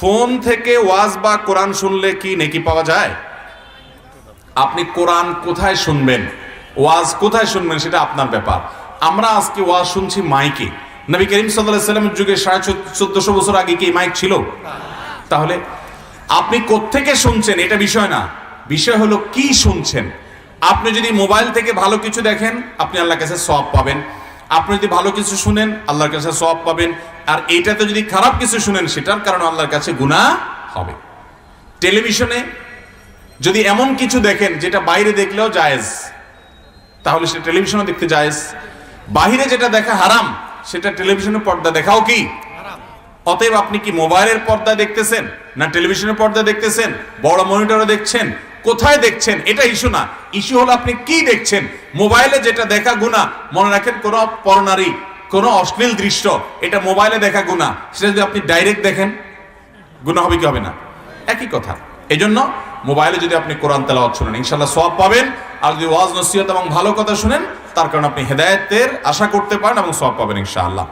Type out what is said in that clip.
Phone থেকে ওয়াজ বা কোরআন শুনলে কি নেকি পাওয়া যায়? আপনি কোরআন কোথায় শুনবেন? ওয়াজ কোথায় শুনবেন সেটা আপনার ব্যাপার। আমরা আজকে ওয়াজ শুনছি মাইকে। নবী করিম সাল্লাহ সাল্লামের যুগে সাড়ে চোদ্দশো বছর আগে কি মাইক ছিল? তাহলে আপনি কোত্থেকে শুনছেন? এটা বিষয় না। বিষয় হলো কি শুনছেন? আপনি যদি মোবাইল থেকে ভালো কিছু দেখেন, আপনি আল্লাহ কাছে সব পাবেন। আপনি যদি ভালো কিছু শুনেন আল্লাহর কাছে সব পাবেন। আর এইটাতে যদি খারাপ কিছু শুনেন সেটার কারণে আল্লাহর কাছে গুনাহ হবে। টেলিভিশনে যদি এমন কিছু দেখেন যেটা বাইরে দেখলেও জায়েজ তাহলে সেটা টেলিভিশনে দেখতে জায়েজ। বাহিরে যেটা দেখা হারাম সেটা টেলিভিশনের পর্দা দেখাও কি? অতএব আপনি কি মোবাইলের পর্দা দেখতেছেন না টেলিভিশনের পর্দা দেখতেছেন বড় মনিটরে দেখছেন কোথায় দেখছেন? এটা ইস্যু না। ইস্যু হলো আপনি কি দেখছেন? মোবাইলে যেটা দেখা গুণা মনে রাখেন কোনো পরনারী, কোনো অশ্লীল দৃশ্য, এটা মোবাইলে দেখা গুণা সেটা যদি আপনি ডাইরেক্ট দেখেন গুণা হবে কি হবে না? একই কথা। এই জন্য মোবাইলে যদি আপনি কোরআন তেলাওয়াত শুনেন ইনশাল্লাহ সব পাবেন। আর যদি ওয়াজ, নসিহত এবং ভালো কথা শুনেন, তার কারণে আপনি হেদায়েতের আশা করতে পারেন এবং সব পাবেন ইনশাআল্লাহ।